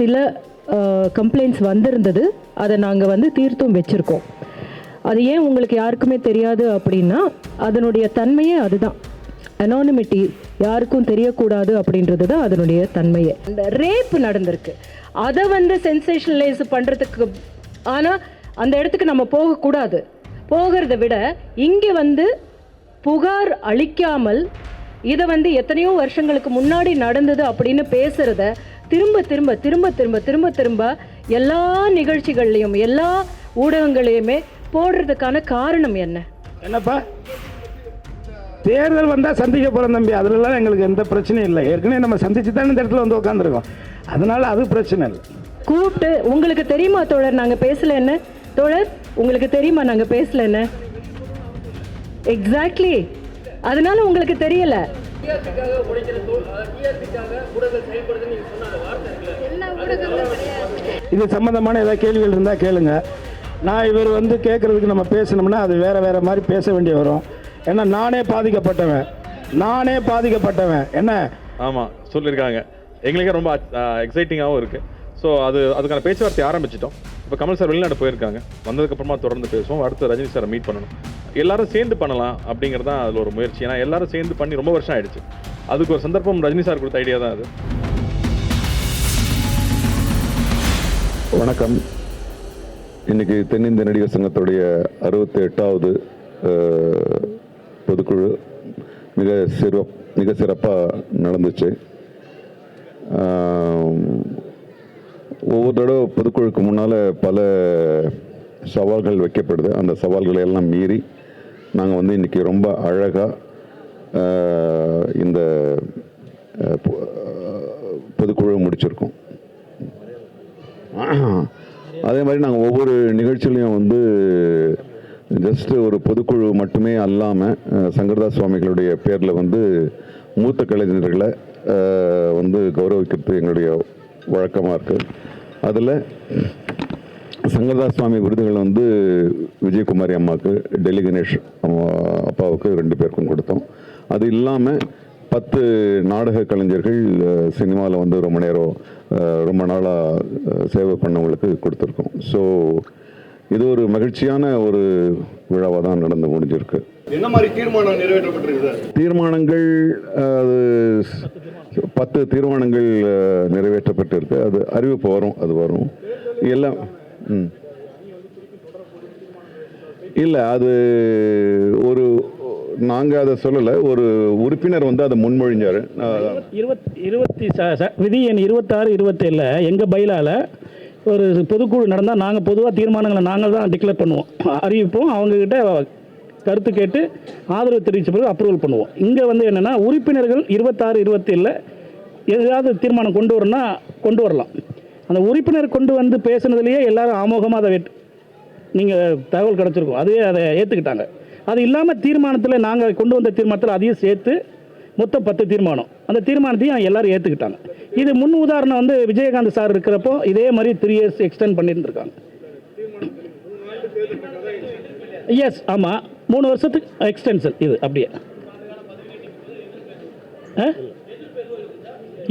சில கம்ப்ளைண்ட்ஸ் வந்திருந்தது. அதை நாங்கள் வந்து தீர்த்தும் வச்சுருக்கோம். அது ஏன் உங்களுக்கு யாருக்குமே தெரியாது அப்படின்னா அதனுடைய தன்மையே அதுதான். அனானிமிட்டி யாருக்கும் தெரியக்கூடாது அப்படின்றது தான் அதனுடைய தன்மையே. இந்த ரேப் நடந்திருக்கு. அதை வந்து சென்சேஷனலைஸ் பண்ணுறதுக்கு ஆனால் அந்த இடத்துக்கு நம்ம போகக்கூடாது. போகிறத விட இங்கே வந்து புகார் அளிக்காமல் இதை வந்து எத்தனையோ வருஷங்களுக்கு முன்னாடி நடந்தது அப்படின்னு பேசுகிறத திரும்ப திரும்ப திரும்ப திரும்ப திரும்ப திரும்ப எல்லா நிகழ்ச்சிகள்லையும் எல்லா ஊடகங்களையுமே போடுறதுக்கான காரணம் என்ன? என்னப்பா? தேர்தல் வந்தால் சந்திக்க போகிறோம் தம்பி. அதுலலாம் எங்களுக்கு எந்த பிரச்சனையும் இல்லை. ஏற்கனவே நம்ம சந்திச்சு தான் இந்த இடத்துல வந்து உட்காந்துருக்கோம் அதனால அது பிரச்சனை இல்லை. கூப்பிட்டு உங்களுக்கு தெரியுமா தோழர் நாங்க பேசல என்ன? தோழர் உங்களுக்கு தெரியுமா நாங்க பேசல என்ன? எக்ஸாக்ட்லி அதனால உங்களுக்கு தெரியல. இது சம்மந்தமான ஏதாவது கேள்விகள் இருந்தால் கேளுங்க. நான் இவர் வந்து கேட்குறதுக்கு நம்ம பேசணும்னா அது வேற வேற மாதிரி பேச வேண்டி வரும். ஏன்னா நானே பாதிக்கப்பட்டவன். நானே பாதிக்கப்பட்டவன். என்ன? ஆமாம் சொல்லியிருக்காங்க. எங்களுக்கே ரொம்ப எக்ஸைட்டிங்காகவும் இருக்குது ஸோ அது அதுக்கான பேச்சுவார்த்தை ஆரம்பிச்சிட்டோம். இப்போ கமல் சார் வெளிநாடு போயிருக்காங்க. வந்ததுக்கப்புறமா தொடர்ந்து பேசுவோம். அடுத்து ரஜினி சாரை மீட் பண்ணணும். எல்லாரும் சேர்ந்து பண்ணலாம் அப்படிங்கிறது தான் அதில் ஒரு முயற்சி. ஏன்னா எல்லாரும் சேர்ந்து பண்ணி ரொம்ப வருஷம் ஆயிடுச்சு. அதுக்கு ஒரு சந்தர்ப்பம் ரஜினி சார் கொடுத்த ஐடியா தான் அது. வணக்கம். இன்னைக்கு தென்னிந்திய நடிகர் சங்கத்துடைய அறுபத்தி எட்டாவது பொதுக்குழு மிக சிற மிக சிறப்பாக நடந்துச்சு. ஒவ்வொரு தடவை பொதுக்குழுக்கு முன்னால் பல சவால்கள் வைக்கப்படுது. அந்த சவால்களை எல்லாம் மீறி நாங்கள் வந்து இன்னைக்கு ரொம்ப அழகாக இந்த பொதுக்குழு முடிச்சிருக்கோம். அதே மாதிரி நாங்கள் ஒவ்வொரு நிகழ்ச்சியிலையும் வந்து ஜஸ்ட்டு ஒரு பொதுக்குழு மட்டுமே அல்லாமல் சங்கரதாஸ் சுவாமிகளுடைய பேரில் வந்து மூத்த கலைஞர்களை வந்து கௌரவிக்கிறது எங்களுடைய வழக்கமாக இருக்குது அதில் சங்கரதாஸ் சுவாமி விருதுகள் வந்து விஜயகுமாரி அம்மாவுக்கு டெல்லி கணேஷ் அப்பாவுக்கு ரெண்டு பேருக்கும் கொடுத்தோம். அது இல்லாமல் பத்து நாடக கலைஞர்கள் சினிமாவில் வந்து ரொம்ப நேரம் ரொம்ப நாளாக சேவை பண்ணவங்களுக்கு கொடுத்துருக்கோம். ஸோ இது ஒரு மகிழ்ச்சியான ஒரு விழாவாக தான் நடந்து முடிஞ்சிருக்கு. என்ன மாதிரி தீர்மானம் நிறைவேற்றப்பட்டிருக்கு தீர்மானங்கள் அது பத்து தீர்மானங்கள் நிறைவேற்றப்பட்டிருக்கு. அது அறிவிப்பு வரும் அது வரும். எல்லாம் ம். இல்லை அது ஒரு நாங்கள் அதை சொல்லலை. ஒரு உறுப்பினர் வந்து அதை முன்மொழிஞ்சார். இருபத் இருபத்தி விதி எண் இருபத்தாறு இருபத்தேழில் எங்கள் பயிலால் ஒரு பொதுக்குழு நடந்தால் நாங்கள் பொதுவாக தீர்மானங்களை நாங்கள் தான் டிக்ளேர் பண்ணுவோம். அறிவிப்போம் அவங்கக்கிட்ட கருத்து கேட்டு ஆதரவு தெரிவித்த பிறகு அப்ரூவல் பண்ணுவோம். இங்கே வந்து என்னென்னா உறுப்பினர்கள் இருபத்தாறு இருபத்தேழில் எதாவது தீர்மானம் கொண்டு வரணும்னா கொண்டு வரலாம். அந்த உறுப்பினர் கொண்டு வந்து பேசுனதுலேயே எல்லாரும் ஆமோகமாக அதை வெட் நீங்கள் தகவல் கிடச்சிருக்கும். அதுவே அதை ஏற்றுக்கிட்டாங்க அது இல்லாமல் தீர்மானத்தில் நாங்கள் கொண்டு வந்த தீர்மானத்தில் அதையும் சேர்த்து மொத்தம் பத்து தீர்மானம். அந்த தீர்மானத்தையும் எல்லாரும் ஏற்றுக்கிட்டாங்க இது முன் உதாரணம் வந்து விஜயகாந்த் சார் இருக்கிறப்போ இதே மாதிரி த்ரீ இயர்ஸ் எக்ஸ்டெண்ட் பண்ணியிருந்திருக்காங்க. எஸ் ஆமாம் மூணு வருஷத்துக்கு எக்ஸ்டென்ஷன் இது அப்படியே. ஆ?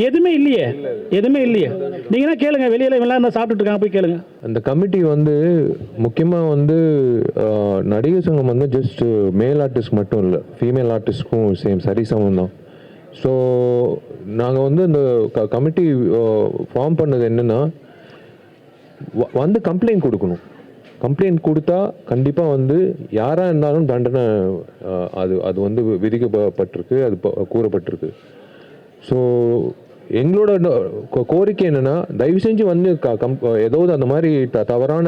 எதுவுமே இல்லையே? எதுவுமே இல்லையே? நீங்கன்னா கேளுங்க வெளியில் இவெல்லாம் இருந்தால் சாப்பிட்டுட்டு இருக்காங்க போய் கேளுங்க. அந்த கமிட்டி வந்து முக்கியமாக வந்து நடிகர் சங்கம் வந்து ஜஸ்ட் மேல் ஆர்டிஸ்ட் மட்டும் இல்லை ஃபீமேல் ஆர்டிஸ்ட்க்கும் சேம் சரிசமம் தான். ஸோ நாங்கள் வந்து இந்த க கமிட்டி ஃபார்ம் பண்ணது என்னென்னா வந்து கம்ப்ளைண்ட் கொடுக்கணும். கம்ப்ளைண்ட் கொடுத்தா கண்டிப்பாக வந்து யாராக இருந்தாலும் தண்டனை அது அது வந்து விதிக்கப்பட்டிருக்கு அது கூறப்பட்டிருக்கு. ஸோ எங்களோட கோரிக்கை என்னென்னா தயவு செஞ்சு வந்து க கம் ஏதாவது அந்த மாதிரி த தவறான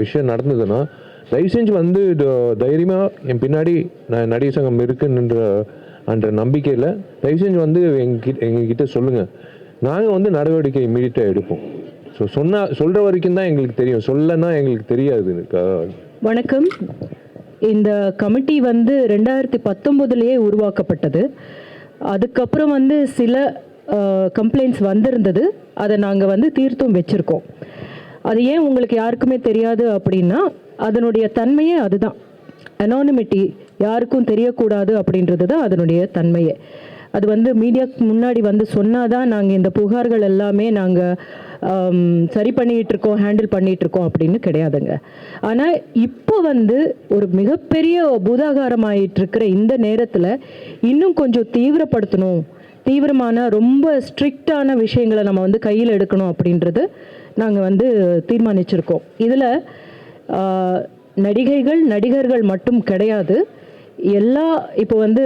விஷயம் நடந்ததுன்னா தயவு செஞ்சு வந்து தைரியமாக என் பின்னாடி நான் நடிகர் சங்கம் இருக்குன்ற என்ற நம்பிக்கையில் தயவு செஞ்சு வந்து எங்ககிட்ட எங்ககிட்ட சொல்லுங்கள் நாங்கள் வந்து நடவடிக்கை இமீடியட்டாக எடுப்போம். ஸோ சொன்னால் சொல்கிற வரைக்கும் தான் எங்களுக்கு தெரியும். சொல்லனா எங்களுக்கு தெரியாது. வணக்கம். இந்த கமிட்டி வந்து ரெண்டாயிரத்தி பத்தொம்போதுலேயே உருவாக்கப்பட்டது. அதுக்கப்புறம் வந்து சில கம்ப்ளைண்ட்ஸ் வந்திருந்தது. அதை நாங்கள் வந்து தீர்த்தும் வச்சுருக்கோம். அது ஏன் உங்களுக்கு யாருக்குமே தெரியாது அப்படின்னா அதனுடைய தன்மையே அதுதான். அனானிமிட்டி யாருக்கும் தெரியக்கூடாது அப்படின்றது தான் அதனுடைய தன்மையே. அது வந்து மீடியாக்கு முன்னாடி வந்து சொன்னாதான் நாங்கள் இந்த புகார்கள் எல்லாமே நாங்கள் சரி பண்ணிகிட்டு இருக்கோம் ஹேண்டில் பண்ணிகிட்டு இருக்கோம் அப்படின்னு கிடையாதுங்க. ஆனால் இப்போ வந்து ஒரு மிகப்பெரிய பூதாகாரமாயிட்டு இருக்கிற இந்த நேரத்தில் இன்னும் கொஞ்சம் தீவிரப்படுத்தணும். தீவிரமான ரொம்ப ஸ்ட்ரிக்டான விஷயங்களை நம்ம வந்து கையில் எடுக்கணும் அப்படின்றது நாங்கள் வந்து தீர்மானிச்சிருக்கோம். இதில் நடிகைகள் நடிகர்கள் மட்டும் கிடையாது. எல்லா இப்போ வந்து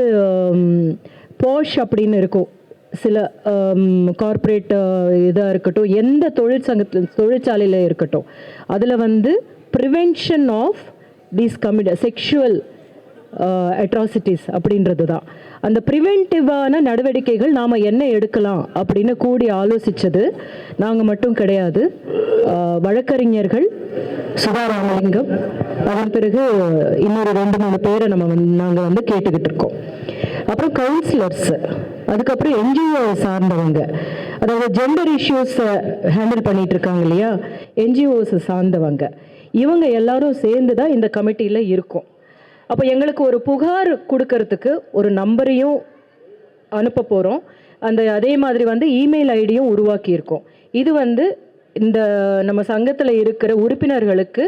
போஷ் அப்படின்னு இருக்கும். சில um, கார்ப்பரேட் uh, இதாக இருக்கட்டும் எந்த தொழிற்சங்கத்தில் தொழிற்சாலையில் இருக்கட்டும் அதில் வந்து prevention of these commit sexual atrocities அப்படின்றது தான் அந்த ப்ரிவென்டிவான நடவடிக்கைகள் நாம் என்ன எடுக்கலாம் அப்படின்னு கூடி ஆலோசித்தது நாங்கள் மட்டும் கிடையாது. வழக்கறிஞர்கள் சுதாராமலிங்கம் அதன் பிறகு இன்னொரு ரெண்டு மூணு பேரை நம்ம வந்து நாங்கள் வந்து கேட்டுக்கிட்டு இருக்கோம். அப்புறம் கவுன்சிலர்ஸ் அதுக்கப்புறம் என்ஜிஓ சார்ந்தவங்க. அதாவது ஜெண்டர் இஷ்யூஸை ஹேண்டில் பண்ணிட்டு இருக்காங்க இல்லையா? என்ஜிஓஸை சார்ந்தவங்க. இவங்க எல்லாரும் சேர்ந்து தான் இந்த கமிட்டியில் இருக்கும். அப்போ எங்களுக்கு ஒரு புகார் கொடுக்கறதுக்கு ஒரு நம்பரையும் அனுப்ப போகிறோம் அந்த அதே மாதிரி வந்து இமெயில் ஐடியும் உருவாக்கியிருக்கோம் இது வந்து இந்த நம்ம சங்கத்தில் இருக்கிற உறுப்பினர்களுக்கு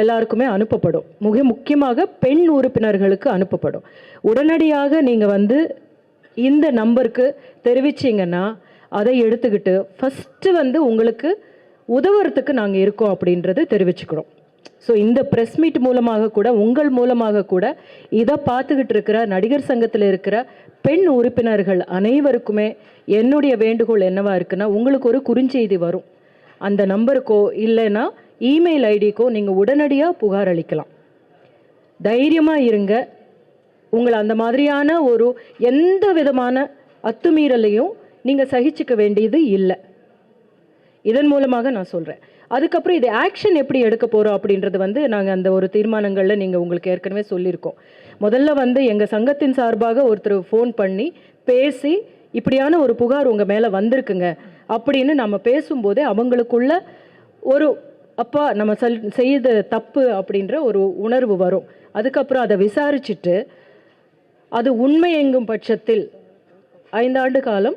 எல்லாருக்குமே அனுப்பப்படும். மிக முக்கியமாக பெண் உறுப்பினர்களுக்கு அனுப்பப்படும். உடனடியாக நீங்கள் வந்து இந்த நம்பருக்கு தெரிவிச்சிங்கன்னா அதை எடுத்துக்கிட்டு ஃபஸ்ட்டு வந்து உங்களுக்கு உதவுறதுக்கு நாங்கள் இருக்கோம் அப்படின்றது தெரிவிச்சுக்கிறோம். ஸோ இந்த ப்ரெஸ் மீட் மூலமாக கூட உங்கள் மூலமாக கூட இதை பார்த்துக்கிட்டு இருக்கிற நடிகர் சங்கத்தில் இருக்கிற பெண் உறுப்பினர்கள் அனைவருக்குமே என்னுடைய வேண்டுகோள் என்னவா இருக்குன்னா உங்களுக்கு ஒரு குறுஞ்செய்தி வரும். அந்த நம்பருக்கோ இல்லைன்னா இமெயில் ஐடிக்கோ நீங்கள் உடனடியாக புகார் அளிக்கலாம். தைரியமாக இருங்க. உங்களை அந்த மாதிரியான ஒரு எந்த விதமான அத்துமீறலையும் நீங்கள் சகிச்சுக்க வேண்டியது இல்லை. இதன் மூலமாக நான் சொல்கிறேன் அதுக்கப்புறம் இது ஆக்ஷன் எப்படி எடுக்க போகிறோம் அப்படின்றது வந்து நாங்கள் அந்த ஒரு தீர்மானங்களில் நீங்கள் உங்களுக்கு ஏற்கனவே சொல்லியிருக்கோம். முதல்ல வந்து எங்கள் சங்கத்தின் சார்பாக ஒருத்தர் ஃபோன் பண்ணி பேசி இப்படியான ஒரு புகார் உங்கள் மேலே வந்திருக்குங்க அப்படின்னு நம்ம பேசும்போதே அவங்களுக்குள்ள ஒரு அப்பா நம்ம செல் செய்த தப்பு அப்படின்ற ஒரு உணர்வு வரும். அதுக்கப்புறம் அதை விசாரிச்சுட்டு அது உண்மை எங்கும் பட்சத்தில் ஐந்தாண்டு காலம்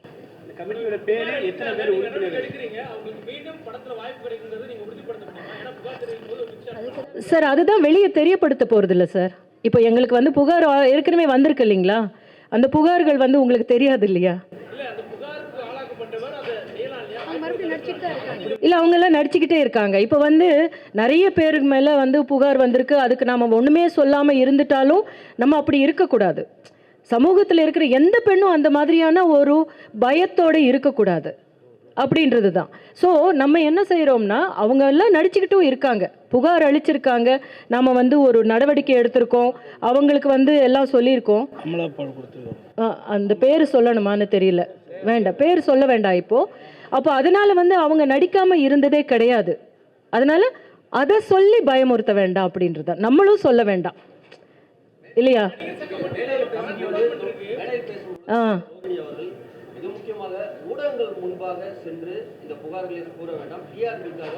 சார் அதுதான் வெளியே தெரியப்படுத்த போகிறது இல்லை சார். இப்போ எங்களுக்கு வந்து புகார் ஏற்கனவே வந்திருக்கு இல்லைங்களா? அந்த புகார்கள் வந்து உங்களுக்கு தெரியாது இல்லையா? இல்லை அவங்க எல்லாம் நடிச்சுக்கிட்டே இருக்காங்க. இப்போ வந்து நிறைய பேருக்கு மேலே வந்து புகார் வந்திருக்கு. அதுக்கு நாம் ஒன்றுமே சொல்லாமல் இருந்துட்டாலும் நம்ம அப்படி இருக்கக்கூடாது. சமூகத்தில் இருக்கிற எந்த பெண்ணும் அந்த மாதிரியான ஒரு பயத்தோடு இருக்கக்கூடாது. அப்படின்றது தான் ஸோ நம்ம என்ன செய்கிறோம்னா அவங்க எல்லாம் நடிச்சுக்கிட்டும் இருக்காங்க. புகார் அளிச்சிருக்காங்க. நாம் வந்து ஒரு நடவடிக்கை எடுத்திருக்கோம். அவங்களுக்கு வந்து எல்லாம் சொல்லியிருக்கோம். அந்த பேர் சொல்லணுமான்னு தெரியல. வேண்டாம். பேர் சொல்ல வேண்டாம் இப்போ. அப்போ அதனால வந்து அவங்க நடிக்காம இருந்ததே கிடையாது. அதனால அதை சொல்லி பயமுறுத்த வேண்டாம் அப்படின்றத நம்மளும் சொல்ல வேண்டாம். இல்லையா? ஆ. மிக முக்கியமாக ஊடகங்கள் முன்பாக சென்று இந்த புகார்களை கூற வேண்டாம் டிஆர்பிக்காக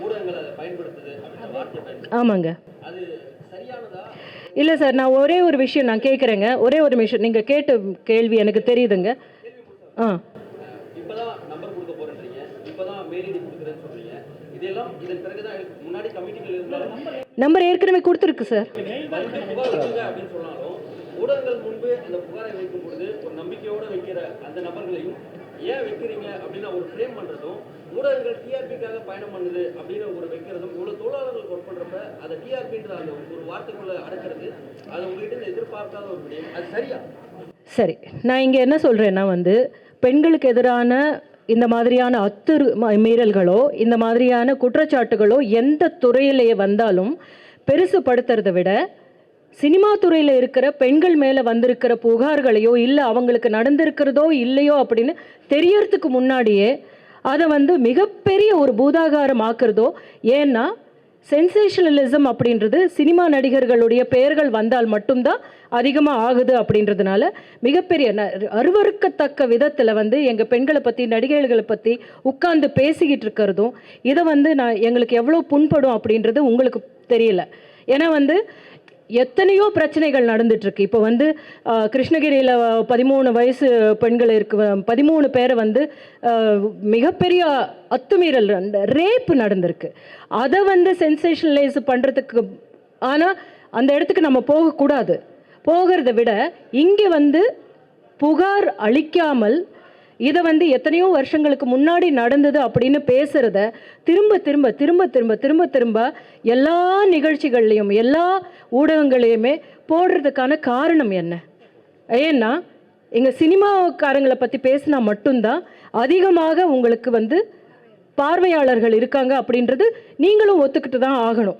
ஊடகங்கள் அதை பயன்படுத்துது ஆமாங்க. அது சரியானதா இல்லை சார் நான் ஒரே ஒரு விஷயம் நான் கேட்குறேங்க ஒரே ஒரு விஷயம். நீங்கள் கேட்ட கேள்வி எனக்கு தெரியுதுங்க. ஆ. நம்பர் கொடுக்க மெயில் ஐடி கொடுக்குறேன்னு இதெல்லாம் இதன் பிறகுதான் முன்னாடி கமிட்டிகள் இருந்தாலும் நம்பர் ஏற்கனவே கொடுத்துருக்கு சார். ஊடகங்கள் முன்பு அந்த புகாரை வைக்கும் பொழுது ஒரு நம்பிக்கையோட வைக்கிற அந்த நபர்களையும் ஏன் வைக்கிறீங்க அப்படின்னு ஒரு ஃப்ரேம் பண்றதும் ஊடகங்கள் டிஆர்பிக்காக பயணம் பண்ணுது அப்படின்னு ஒரு வைக்கிறதும் இவ்வளவு தொழிலாளர்கள் ஒர்க் பண்றப்ப அதை டிஆர்பின்ற அந்த ஒரு வார்த்தைக்குள்ள அடக்கிறது அது உங்ககிட்ட எதிர்பார்க்காத ஒரு விடயம் அது சரியா? சரி நான் இங்கே என்ன சொல்கிறேன்னா வந்து பெண்களுக்கு எதிரான இந்த மாதிரியான அத்துரு ம- மீறல்களோ இந்த மாதிரியான குற்றச்சாட்டுகளோ எந்த துறையிலேயே வந்தாலும் பெருசுப்படுத்துறதை விட சினிமா துறையில் இருக்கிற பெண்கள் மேலே வந்திருக்கிற புகார்களையோ இல்லை அவங்களுக்கு நடந்திருக்கிறதோ இல்லையோ அப்படின்னு தெரியறதுக்கு முன்னாடியே அதை வந்து மிகப்பெரிய ஒரு பூதாகாரம் ஆக்குறதோ ஏன்னா சென்சேஷனலிசம் அப்படின்றது சினிமா நடிகர்களுடைய பெயர்கள் வந்தால் மட்டும்தான் அதிகமாக ஆகுது அப்படின்றதுனால மிகப்பெரிய ந- அருவறுக்கத்தக்க விதத்தில் வந்து எங்கள் பெண்களை பற்றி நடிகைகளை பற்றி உட்கார்ந்து பேசிக்கிட்டு இருக்கிறதும் இதை வந்து நான் எங்களுக்கு எவ்வளோ புண்படும் அப்படின்றது உங்களுக்கு தெரியல. ஏன்னா வந்து எத்தனையோ பிரச்சனைகள் நடந்துட்டுருக்கு இப்போ வந்து கிருஷ்ணகிரியில் பதிமூணு வயசு பெண்கள் இருக்கு பதிமூணு பேரை வந்து மிகப்பெரிய அத்துமீறல் ரேப் நடந்திருக்கு. அதை வந்து சென்சேஷனலைஸ் பண்ணுறதுக்கு ஆனால் அந்த இடத்துக்கு நம்ம போகக்கூடாது. போகிறத விட இங்கே வந்து புகார் அளிக்காமல் இதை வந்து எத்தனையோ வருஷங்களுக்கு முன்னாடி நடந்தது அப்படின்னு பேசுகிறத திரும்ப திரும்ப திரும்ப திரும்ப திரும்ப திரும்ப எல்லா நிகழ்ச்சிகள்லையும் எல்லா ஊடகங்களையுமே போடுறதுக்கான காரணம் என்ன? ஏன்னா எங்கள் சினிமாக்காரங்களை பற்றி பேசினா மட்டும்தான் அதிகமாக உங்களுக்கு வந்து பார்வையாளர்கள் இருக்காங்க அப்படின்றது நீங்களும் ஒத்துக்கிட்டு தான் ஆகணும்.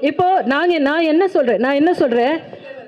இப்போ நாங்கள் நான் என்ன சொல்கிறேன் நான் என்ன சொல்கிறேன்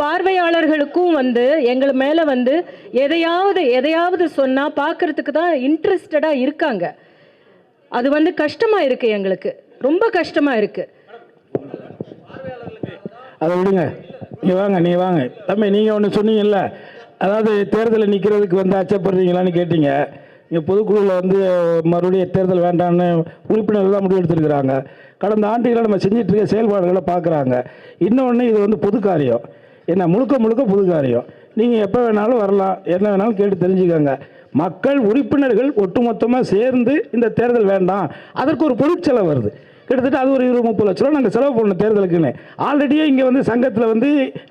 பார்வையாளர்களுக்கும் வந்து எங்கள் மேல வந்து எதையாவது எதையாவது சொன்னா பார்க்கறதுக்கு தான் இன்ட்ரெஸ்டடா இருக்காங்க. அது வந்து கஷ்டமா இருக்கு எங்களுக்கு. ரொம்ப கஷ்டமா இருக்கு. அதை விடுங்க. நீ வாங்க நீ வாங்க. தம்பி நீங்கள் ஒன்று சொன்னீங்கல்ல. அதாவது தேர்தலில் நிற்கிறதுக்கு வந்து அச்சப்படுறீங்களான்னு கேட்டீங்க. இங்கே பொதுக்குழுவில் வந்து மறுபடியும் தேர்தல் வேண்டாம்னு உறுப்பினர்கள் தான் முடிவெடுத்திருக்கிறாங்க கடந்த ஆண்டுகளை நம்ம செஞ்சிட்டு இருக்க செயல்பாடுகளை பார்க்குறாங்க. இன்னொன்று இது வந்து பொது காரியம். என்ன முழுக்க முழுக்க புது காரியம். நீங்கள் எப்போ வேணாலும் வரலாம் என்ன வேணாலும் கேட்டு தெரிஞ்சுக்கோங்க. மக்கள் உறுப்பினர்கள் ஒட்டுமொத்தமாக சேர்ந்து இந்த தேர்தல் வேண்டாம். அதற்கு ஒரு பொருட்செலவு வருது. கிட்டத்தட்ட அது ஒரு இருபது முப்பது லட்ச ரூபா நாங்கள் செலவு பண்ணோம் தேர்தலுக்குன்னு. ஆல்ரெடியே இங்கே வந்து சங்கத்தில் வந்து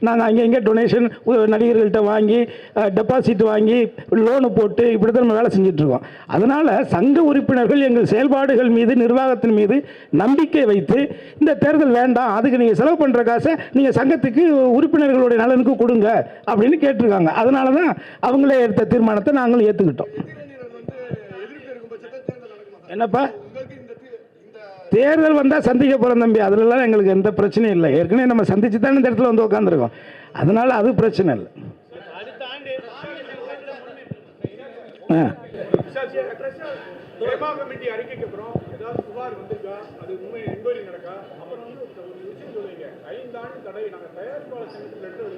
நாங்கள் அங்கே இங்கே டொனேஷன் நடிகர்கள்ட்ட வாங்கி டெபாசிட் வாங்கி லோனு போட்டு இப்படி தான் நம்ம வேலை செஞ்சிட்ருக்கோம். அதனால் சங்க உறுப்பினர்கள் எங்கள் செயல்பாடுகள் மீது நிர்வாகத்தின் மீது நம்பிக்கை வைத்து இந்த தேர்தல் வேண்டாம் அதுக்கு நீங்கள் செலவு பண்ணுற காசை நீங்கள் சங்கத்துக்கு உறுப்பினர்களுடைய நலனுக்கு கொடுங்க அப்படின்னு கேட்டிருக்காங்க. அதனால தான் அவங்களே எடுத்த தீர்மானத்தை நாங்களும் ஏற்றுக்கிட்டோம் என்னப்பா? தேர்தல் வந்தால் சந்திக்க போகிறோம் தம்பி. அதுலலாம் எங்களுக்கு எந்த பிரச்சனையும் இல்லை. ஏற்கனவே நம்ம சந்திச்சு தான் இந்த இடத்துல வந்து உட்காந்துருக்கோம் அதனால் அது பிரச்சனை இல்லை. ஆ. நடக்கா அப்புறம் வந்து ஐந்தாண்டு தடை நாங்கள் தயாரிப்பாளர் சங்கத்தில் லெட்டர்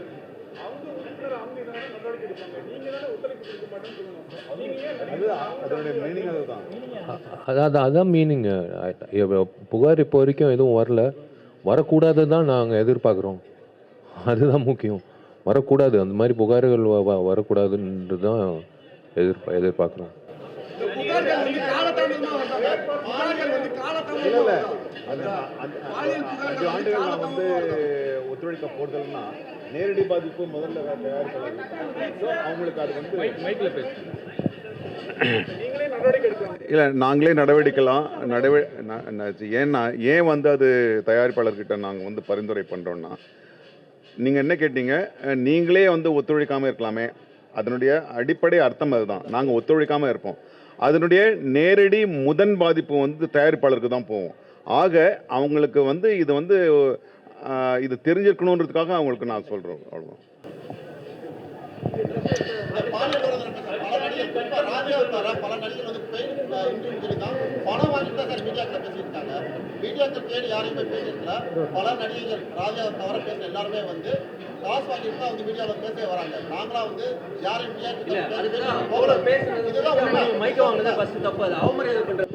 அதான் அதான் மீனிங்கு புகார் இப்போ வரைக்கும் எதுவும் வரல. வரக்கூடாது தான் நாங்கள் எதிர்பார்க்குறோம். அதுதான் முக்கியம். வரக்கூடாது. அந்த மாதிரி புகார்கள் வரக்கூடாதுன்றது தான் எதிர்பா எதிர்பார்க்குறோம். ஒத்துழைக்க போடுதல்னா நேரடி பாதிப்பு முதல்ல அவங்களுக்கு அது வந்து மைக்கில் பேசு இல்லை நாங்களே நடவடிக்கலாம். நடவ ந- ந- ஏன்னா ஏன் வந்து அது தயாரிப்பாளர்கிட்ட நாங்கள் வந்து பரிந்துரை பண்ணுறோன்னா நீங்கள் என்ன கேட்டீங்க? நீங்களே வந்து ஒத்துழைக்காமல் இருக்கலாமே. அதனுடைய அடிப்படை அர்த்தம் அதுதான். நாங்கள் ஒத்துழைக்காமல் இருப்போம். அதனுடைய நேரடி முதன் பாதிப்பு வந்து தயாரிப்பாளருக்கு தான் போகும். ஆக அவங்களுக்கு வந்து இது வந்து இது தெரிஞ்சிருக்கணுன்றதுக்காக அவங்களுக்கு நான் சொல்கிறோம் அவ்வளோ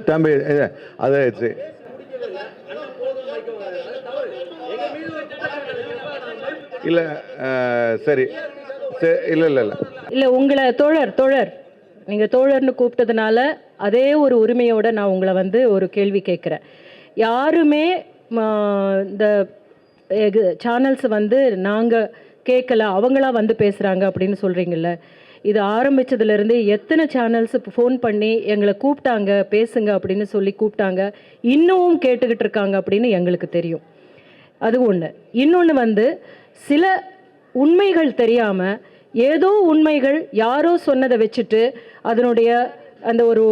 தம்பி அது சரி. பிடிக்கவே இல்லை அண்ணன் போதும் மைக்க வாங்குறது அது தவறு எங்க மீது ஒரு குற்றச்சாட்டு இருக்கிறப்ப இல்லை சரி. சரி இல்லை இல்லை இல்லை. இல்லை உங்களை தோழர் தோழர். நீங்கள் தோழர்னு கூப்பிட்டதுனால அதே ஒரு உரிமையோட நான் உங்களை வந்து ஒரு கேள்வி கேட்குறேன் யாருமே இந்த சேனல்ஸ் வந்து நாங்கள் கேட்கல அவங்களா வந்து பேசுகிறாங்க அப்படின்னு சொல்கிறீங்கல்ல இது ஆரம்பிச்சதுலேருந்து எத்தனை சேனல்ஸ் ஃபோன் பண்ணி எங்களை கூப்பிட்டாங்க பேசுங்க அப்படின்னு சொல்லி கூப்பிட்டாங்க. இன்னமும் கேட்டுக்கிட்டு இருக்காங்க அப்படின்னு எங்களுக்கு தெரியும். அது ஒன்று இன்னொன்று வந்து சில உண்மைகள் தெரியாமல் ஏதோ உண்மைகள் யாரோ சொன்னதை வச்சுட்டு அதனுடைய அந்த ஒரு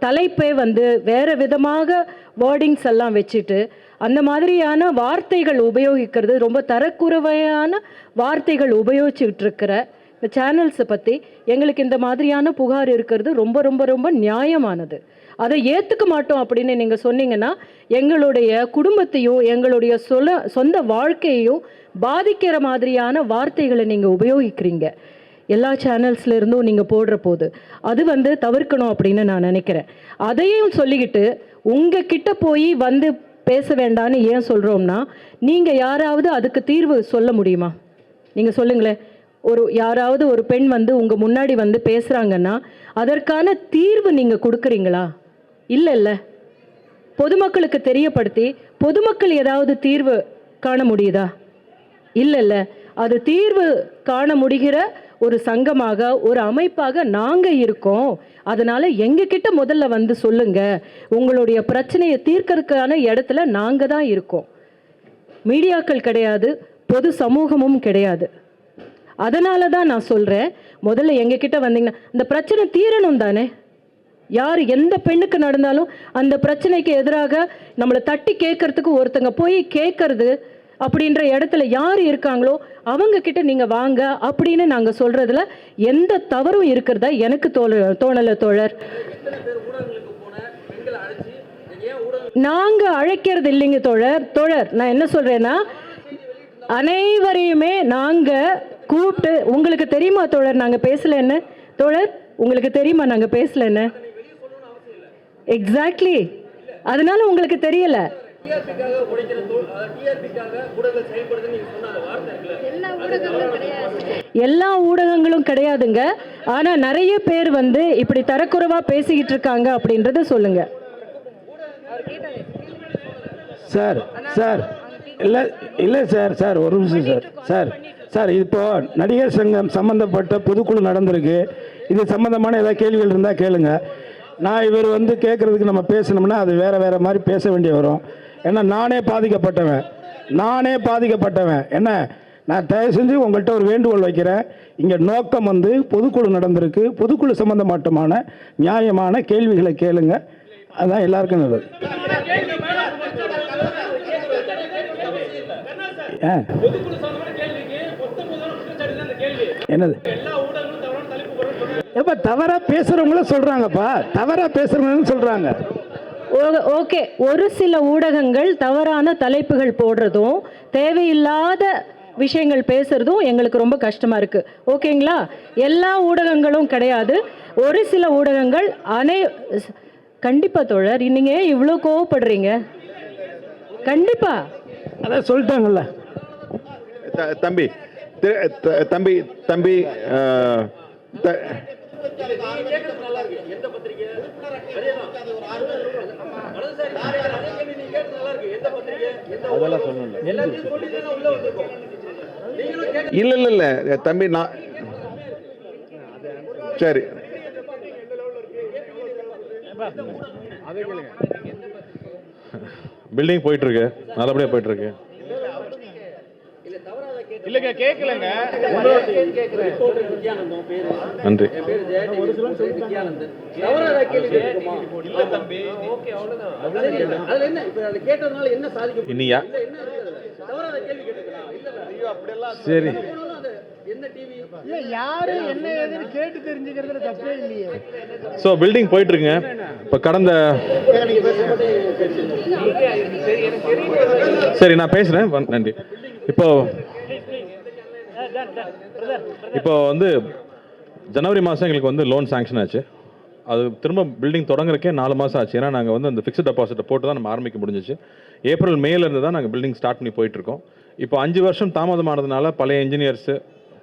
தலைப்பே வந்து வேறு விதமாக வேர்டிங்ஸ் எல்லாம் வச்சுட்டு அந்த மாதிரியான வார்த்தைகள் உபயோகிக்கிறது ரொம்ப தரக்குறைவையான வார்த்தைகள் உபயோகிச்சுக்கிட்டு இருக்கிற இந்த சேனல்ஸை பற்றி எங்களுக்கு இந்த மாதிரியான புகார் இருக்கிறது ரொம்ப ரொம்ப ரொம்ப நியாயமானது. அதை ஏற்றுக்க மாட்டோம் அப்படின்னு நீங்கள் சொன்னீங்கன்னா எங்களுடைய குடும்பத்தையும் எங்களுடைய சொல சொந்த வாழ்க்கையையும் பாதிக்கிற மாதிரியான வார்த்தைகளை நீங்கள் உபயோகிக்கிறீங்க. எல்லா சேனல்ஸ்ல இருந்தும் நீங்கள் போடுற போது. அது வந்து தவிர்க்கணும் அப்படின்னு நான் நினைக்கிறேன். அதையும் சொல்லிக்கிட்டு உங்ககிட்ட போய் வந்து பேச வேண்டான்னு ஏன் சொல்கிறோம்னா நீங்கள் யாராவது அதுக்கு தீர்வு சொல்ல முடியுமா? நீங்கள் சொல்லுங்களேன். ஒரு யாராவது ஒரு பெண் வந்து உங்கள் முன்னாடி வந்து பேசுகிறாங்கன்னா அதற்கான தீர்வு நீங்கள் கொடுக்குறீங்களா? இல்லை இல்லை. பொதுமக்களுக்கு தெரியப்படுத்தி பொதுமக்கள் ஏதாவது தீர்வு காண முடியுதா? இல்லை இல்லை. அது தீர்வு காண முடிகிற ஒரு சங்கமாக ஒரு அமைப்பாக நாங்கள் இருக்கோம். அதனால் எங்ககிட்ட முதல்ல வந்து சொல்லுங்கள் உங்களுடைய பிரச்சனையை தீர்க்கறதுக்கான இடத்துல நாங்கள் தான் இருக்கோம். மீடியாக்கள் கிடையாது பொது சமூகமும் கிடையாது. அதனால தான் நான் சொல்கிறேன் முதல்ல எங்ககிட்ட வந்தீங்கன்னா இந்த பிரச்சனை தீரணும் தானே? யார் எந்த பெண்ணுக்கு நடந்தாலும் அந்த பிரச்சனைக்கு எதிராக நம்மளை தட்டி கேட்கறதுக்கு ஒருத்தங்க போய் கேட்கறது அப்படின்ற இடத்துல யார் இருக்காங்களோ அவங்க கிட்ட நீங்கள் வாங்க அப்படின்னு நாங்கள் சொல்றதுல எந்த தவறும் இருக்கிறதா எனக்கு தோழ தோணலை தோழர். நாங்கள் அழைக்கிறது இல்லைங்க தோழர். தோழர் நான் என்ன சொல்கிறேன்னா அனைவரையுமே நாங்கள் கூப்பிட்டு உங்களுக்கு தெரியுமா தோழர் நாங்கள் பேசலன்னு? தோழர் உங்களுக்கு தெரியுமா நாங்கள் பேசலன்னு? எக்ஸாக்ட்லி அதனால உங்களுக்கு தெரியல. எல்லா ஊடகங்களும் கிடையாதுங்க. ஆனால் நிறைய பேர் வந்து இப்படி தரக்குறைவாக பேசிக்கிட்டு இருக்காங்க அப்படின்றத சொல்லுங்க. சார் சார் இல்லை இல்லை சார் சார் ஒரு நிமிஷம் சார். சார் சார் இப்போ நடிகர் சங்கம் சம்மந்தப்பட்ட பொதுக்குழு நடந்திருக்கு. இது சம்மந்தமான ஏதாவது கேள்விகள் இருந்தால் கேளுங்க. நான் இவர் வந்து கேட்குறதுக்கு நம்ம பேசணும்னா அது வேற வேற மாதிரி பேச வேண்டிய வரும். ஏன்னா நானே பாதிக்கப்பட்டவன். நானே பாதிக்கப்பட்டவன். என்ன? நான் தயவு செஞ்சு உங்கள்கிட்ட ஒரு வேண்டுகோள் வைக்கிறேன். இங்கே நோக்கம் வந்து பொதுக்குழு நடந்திருக்கு. பொதுக்குழு சம்பந்தமாட்டமான நியாயமான கேள்விகளை கேளுங்க. அதுதான் எல்லாருக்கும் நல்லது. என்னது? எப்ப தவறா பேசுறவங்கள சொல்றாங்கப்பா. தவறா பேசுறவங்க சொல்றாங்க. ஓ- ஓகே. ஒரு சில ஊடகங்கள் தவறான தலைப்புகள் போடுறதும் தேவையில்லாத விஷயங்கள் பேசுறதும் எங்களுக்கு ரொம்ப கஷ்டமா இருக்கு. ஓகேங்களா? எல்லா ஊடகங்களும் கிடையாது. ஒரு சில ஊடகங்கள் அனை கண்டிப்பா தோழர் நீங்க ஏன் இவ்வளோ கோவப்படுறீங்க? கண்டிப்பா. அதான் சொல்லிட்டாங்கல்ல. த- தம்பி தம்பி தம்பி எந்த எந்த அதெல்லாம் சொல்லணும் இல்ல. இல்ல இல்ல தம்பி நான் சரி. பில்டிங் போயிட்டு இருக்கு. நல்லபடியாக போயிட்டு இருக்கு. இல்லங்க கேட்கலங்க. நன்றி. என் பேரு ஜெயடி நித்யானந்தன் தவறாத கேள்வி கேட்குமா? இல்ல தம்பி. ஓகே அவ்வளவுதான். அதுல என்ன இப்ப அதை கேட்டதுனால என்ன சாதிக்க இனியா? இல்ல என்ன இருக்கு அதுல? தவறாத கேள்வி கேட்டுக்கலாம் இல்ல இல்ல. ஐயோ அப்படியெல்லாம் சரி. அது என்ன டிவி ஸோ பில்டிங் போயிட்டு இருக்குங்க இப்போ கடந்த சரி நான் பேசுறேன். வ- நன்றி. இப்போ இப்போ வந்து ஜனவரி மாதம் எங்களுக்கு வந்து லோன் சாங்ஷன் ஆச்சு. அது திரும்ப பில்டிங் தொடங்குறக்கே நாலு மாதம் ஆச்சு. ஏன்னா நாங்கள் வந்து அந்த ஃபிக்ஸ்ட் டெபாசிட்டை போட்டு தான் நம்ம ஆரம்பிக்க முடிஞ்சிச்சு. ஏப்ரல் மேலேருந்து தான் நாங்கள் பில்டிங் ஸ்டார்ட் பண்ணி போயிட்டுருக்கோம். இப்போ அஞ்சு வருஷம் தாமதமானதுனால பழைய இன்ஜினியர்ஸு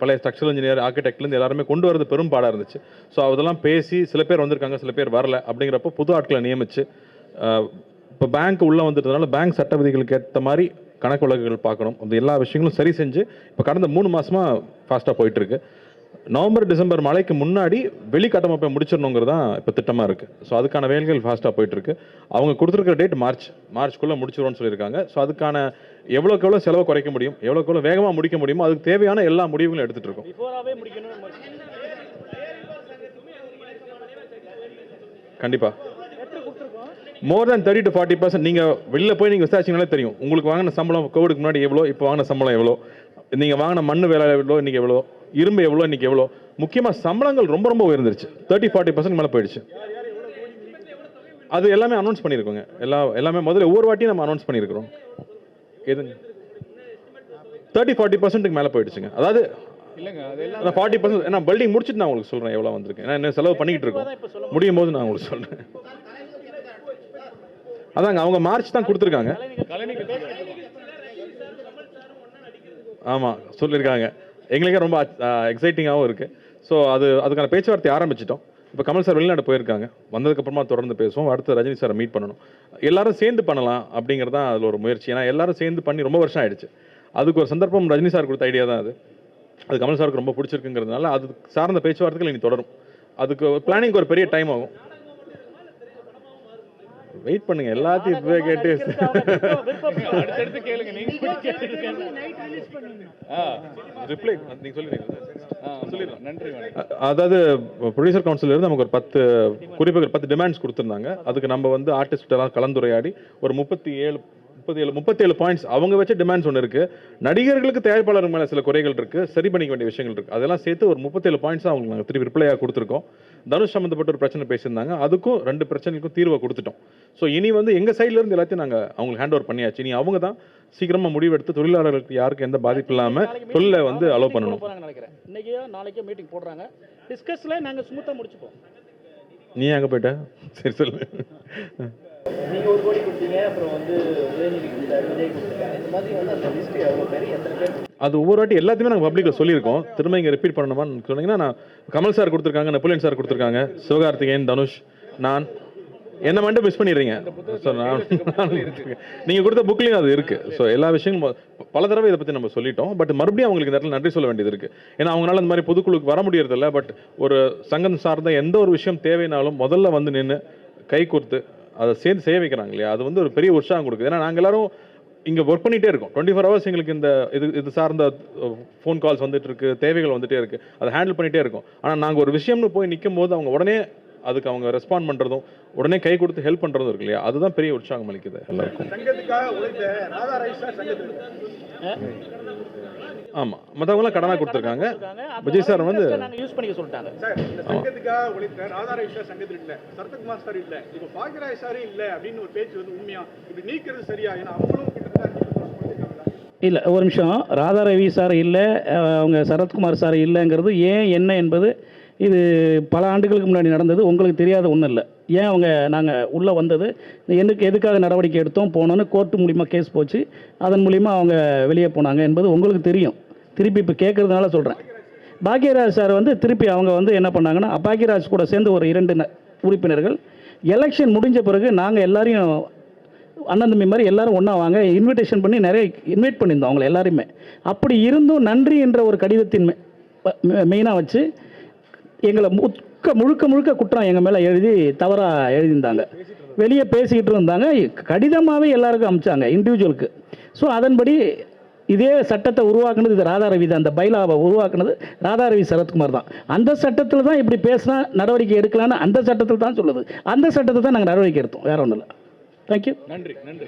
பழைய ஸ்ட்ரக்சரல் இன்ஜினியர் ஆர்கிடெக்ட்லேருந்து எல்லாருமே கொண்டு வரது பெரும் பாடாக இருந்துச்சு. ஸோ அதெல்லாம் பேசி சில பேர் வந்திருக்காங்க சில பேர் வரல. அப்படிங்கிறப்போ புது ஆட்களை நியமிச்சு இப்போ பேங்க் உள்ளே வந்துட்டதுனால பேங்க் சட்ட விதிகளுக்கு ஏற்ற மாதிரி கணக்கு வழக்குகள் பார்க்கணும். அந்த எல்லா விஷயங்களும் சரி செஞ்சு இப்போ கடந்த மூணு மாசமா ஃபாஸ்ட்டாக போயிட்டு இருக்கு நவம்பர் டிசம்பர் மழைக்கு முன்னாடி வெளி கட்டமைப்பை முடிச்சிடணுங்கிறது தான் இப்போ திட்டமாக இருக்குது ஸோ அதுக்கான வேலைகள் ஃபாஸ்ட்டாக போயிட்டுருக்கு. அவங்க கொடுத்துருக்கிற டேட் மார்ச். மார்ச்க்குள்ளே முடிச்சிருவோம்னு சொல்லியிருக்காங்க. ஸோ அதுக்கான எவ்வளோக்கு எவ்வளோ செலவை குறைக்க முடியும் எவ்வளோக்கு எவ்வளோ வேகமாக முடிக்க முடியுமோ அதுக்கு தேவையான எல்லா முடிவுகளும் எடுத்துகிட்டு இருக்கோம். கண்டிப்பாக more than thirty to forty percent நீங்கள் வெளியில் போய் நீங்கள் விசாரிச்சிங்கனாலே தெரியும். உங்களுக்கு வாங்கின சம்பளம் கோவிடுக்கு முன்னாடி எவ்வளோ இப்போ வாங்கின சம்பளம் எவ்வளோ நீங்கள் வாங்கின மண் வேலை எவ்வளோ இன்றைக்கி எவ்வளோ இரும்பு எவ்வளோ இன்றைக்கி எவ்வளோ. முக்கியமாக சம்பளங்கள் ரொம்ப ரொம்ப உயர்ந்துருச்சு. தேர்ட்டி ஃபார்ட்டி பர்சன்ட் மேலே போயிடுச்சு. அது எல்லாமே அனௌன்ஸ் பண்ணியிருக்கோங்க. எல்லா எல்லாமே முதல்ல ஒவ்வொரு வாட்டியும் நம்ம அனௌன்ஸ் பண்ணியிருக்கிறோம். எதுங்க? தேர்ட்டி ஃபார்ட்டி பர்சன்ட்டுக்கு மேலே போயிடுச்சுங்க. அதாவது இல்லைங்க ஃபார்ட்டி பர்சன்ட் நான் பில்டிங் முடிச்சுட்டு நான் உங்களுக்கு சொல்கிறேன் எவ்வளோ வந்திருக்கு. ஏன்னா என்ன செலவு பண்ணிக்கிட்டு இருக்கோம். முடியும் போது நான் உங்களுக்கு சொல்கிறேன் அதாங்க அவங்க மார்ச் தான் கொடுத்துருக்காங்க. ஆமாம் சொல்லியிருக்காங்க. எங்களுக்கே ரொம்ப எக்ஸைட்டிங்காகவும் இருக்குது ஸோ அது அதுக்கான பேச்சுவார்த்தை ஆரம்பிச்சிட்டோம். இப்போ கமல் சார் வெளிநாடு போயிருக்காங்க. வந்ததுக்கப்புறமா தொடர்ந்து பேசுவோம். அடுத்து ரஜினி சாரை மீட் பண்ணணும். எல்லாரும் சேர்ந்து பண்ணலாம் அப்படிங்கிறது தான் அதில் ஒரு முயற்சி. ஏன்னா எல்லாரும் சேர்ந்து பண்ணி ரொம்ப வருஷம் ஆயிடுச்சு. அதுக்கு ஒரு சந்தர்ப்பம் ரஜினி சார் கொடுத்த ஐடியா தான் அது. அது கமல் சாருக்கு ரொம்ப பிடிச்சிருக்குங்கிறதுனால அது சார்ந்த பேச்சுவார்த்தைகள் இனி தொடரும். அதுக்கு பிளானிங்க்கு ஒரு பெரிய டைம் ஆகும். வெயிட் பண்ணுங்க எல்லாத்தையும் இப்பவே கேட்டு ரிப்ளை நீங்க சொல்லிடுங்க. நன்றி அதாவது ப்ரொடியூசர் கவுன்சில் இருந்து நமக்கு ஒரு பத்து குறிப்புகள் பத்து டிமாண்ட்ஸ் கொடுத்துருந்தாங்க. அதுக்கு நம்ம வந்து ஆர்டிஸ்ட் எல்லாம் கலந்துரையாடி ஒரு முப்பத்தி ஏழு முப்பத்தி ஏழு முப்பத்தேழு பாயிண்ட்ஸ் அவங்க வச்ச டிமாண்ட்ஸ் ஒன்று இருக்கு. நடிகர்களுக்கு தயாரிப்பாளர் மேலே சில குறைகள் இருக்கு. சரி பண்ணிக்க வேண்டிய விஷயங்கள் இருக்கு. அதெல்லாம் சேர்த்து ஒரு முப்பத்தேழு பாயிண்ட்ஸ் அவங்களுக்கு நாங்கள் திருப்பி ரிப்ளையாக கொடுத்துருக்கோம். தனுஷ் சம்மந்தப்பட்ட ஒரு பிரச்சனை பேசியிருந்தாங்க. அதுக்கும் ரெண்டு பிரச்சனைக்கும் தீர்வை கொடுத்துட்டோம். ஸோ இனி வந்து எங்கள் சைடுல இருந்து எல்லாத்தையும் நாங்கள் அவங்களுக்கு ஹேண்ட் ஓவர் பண்ணியாச்சு. இனி அவங்க தான் சீக்கிரமாக முடிவெடுத்து தொழிலாளர்களுக்கு யாருக்கும் எந்த பாதிப்பு இல்லாமல் தொழிலை வந்து அலோவ் பண்ணணும். நினைக்கிறேன். இன்னைக்கோ நாளைக்கோ மீட்டிங் போடுறாங்க. டிஸ்கஸில் நாங்கள் ஸ்மூத்தாக முடிச்சுப்போம். நீ எங்கே போயிட்ட? சரி சொல்லு. நீங்க ஒரு கோடி கொடுத்தீங்க அப்புறம் வந்து உதயநிதி கொடுத்தாரு விஜய் கொடுத்தாரு. இந்த மாதிரி வந்து அந்த லிஸ்ட் எவ்வளவு பேர் எத்தனை பேர் அது ஒவ்வொரு வாட்டி எல்லாத்தையுமே நாங்கள் பப்ளிக்கில் சொல்லியிருக்கோம். திரும்ப இங்கே ரிப்பீட் பண்ணணுமான்னு சொன்னீங்கன்னா நான் கமல் சார் கொடுத்துருக்காங்க நெப்போலியன் சார் கொடுத்துருக்காங்க சிவகார்த்திகேயன் தனுஷ் நான். என்ன மட்டும் மிஸ் பண்ணிடுறீங்க? ஸோ நான் நீங்கள் கொடுத்த புக்லேயும் அது இருக்குது ஸோ எல்லா விஷயங்களும் பல தடவை இதை பற்றி நம்ம சொல்லிட்டோம். பட் மறுபடியும் அவங்களுக்கு இந்த இடத்துல நன்றி சொல்ல வேண்டியது இருக்குது ஏன்னா அவங்களால இந்த மாதிரி பொதுக்குழுக்கு வர முடியறதில்ல. பட் ஒரு சங்கம் சார்ந்த எந்த ஒரு விஷயம் தேவைனாலும் முதல்ல வந்து நின்று கை கொடுத்து அதை சேர்ந்து செய்ய வைக்கிறாங்க இல்லையா? அது வந்து ஒரு பெரிய உற்சாகம் கொடுக்குது. ஏன்னா நாங்கள் எல்லாரும் இங்கே ஒர்க் பண்ணிகிட்டே இருக்கோம். டுவெண்ட்டி ஃபோர் ஹவர்ஸ் எங்களுக்கு இந்த இது இது சார்ந்த ஃபோன் கால்ஸ் வந்துட்டு இருக்கு தேவைகள் வந்துட்டே இருக்கு. அதை ஹேண்டில் பண்ணிகிட்டே இருக்கோம். ஆனால் நாங்கள் ஒரு விஷயம்னு போய் நிற்கும் போது அவங்க உடனே அதுக்கு அவங்க ரெஸ்பாண்ட் பண்ணுறதும் உடனே கை கொடுத்து ஹெல்ப் பண்ணுறதும் இருக்கு இல்லையா? அதுதான் பெரிய உற்சாகம் அளிக்குது எல்லாருக்கும். ஆமாம் மற்றவங்களாம் கடனாக கொடுத்துருக்காங்க. விஜய் சார் வந்து யூஸ் பண்ணிக்க சொல்லிட்டாங்க. சார் சங்கத்துக்காக உழைத்த ராதா ரைஸ் சங்கத்தில் இல்லை. சரத்குமார் சார் இல்லை. இப்போ பாக்யராஜ் சாரும் இல்லை அப்படின்னு ஒரு பேச்சு வந்து உண்மையா? இப்படி நீக்கிறது சரியா? ஏன்னா அவங்களும்? இல்லை ஒரு நிமிஷம். ராதா ரவி சார் இல்லை அவங்க சரத்குமார் சார் இல்லைங்கிறது ஏன் என்ன என்பது இது பல ஆண்டுகளுக்கு முன்னாடி நடந்தது உங்களுக்கு தெரியாத ஒன்றும் இல்லை ஏன் அவங்க நாங்கள் உள்ளே வந்தது? எனக்கு எதுக்காக நடவடிக்கை எடுத்தோம் போனோன்னு கோர்ட்டு மூலிமா கேஸ் போச்சு. அதன் மூலிமா அவங்க வெளியே போனாங்க என்பது உங்களுக்கு தெரியும். திருப்பி இப்போ கேட்குறதுனால சொல்கிறேன் பாக்யராஜ் சார் வந்து திருப்பி அவங்க வந்து என்ன பண்ணாங்கன்னா பாக்யராஜ் கூட சேர்ந்து ஒரு இரண்டு உறுப்பினர்கள். எலெக்ஷன் முடிஞ்ச பிறகு நாங்கள் எல்லாரையும் அண்ணன் தம்பி மாதிரி எல்லாரும் ஒன்றா வாங்க இன்விடேஷன் பண்ணி நிறைய இன்வைட் பண்ணியிருந்தோம் அவங்கள எல்லாரையுமே. அப்படி இருந்தும் நன்றி என்ற ஒரு கடிதத்தின் மெயினாக வச்சு எங்களை முழுக்க முழுக்க முழுக்க குற்றம் எங்கள் மேலே எழுதி தவறாக எழுதியிருந்தாங்க. வெளியே பேசிக்கிட்டு இருந்தாங்க. கடிதமாகவே எல்லாருக்கும் அமிச்சாங்க இண்டிவிஜுவலுக்கு ஸோ அதன்படி இதே சட்டத்தை உருவாக்குனது இது ராதாரவி தான். அந்த பைலாவை உருவாக்குனது ராதாரவி சரத்குமார் தான். அந்த சட்டத்தில் தான் இப்படி பேசினா நடவடிக்கை எடுக்கலான்னு அந்த சட்டத்தில் தான் சொல்லுது. அந்த சட்டத்தை தான் நாங்கள் நடவடிக்கை எடுத்தோம். வேற ஒன்றும் இல்லை. தேங்க்யூ நன்றி நன்றி.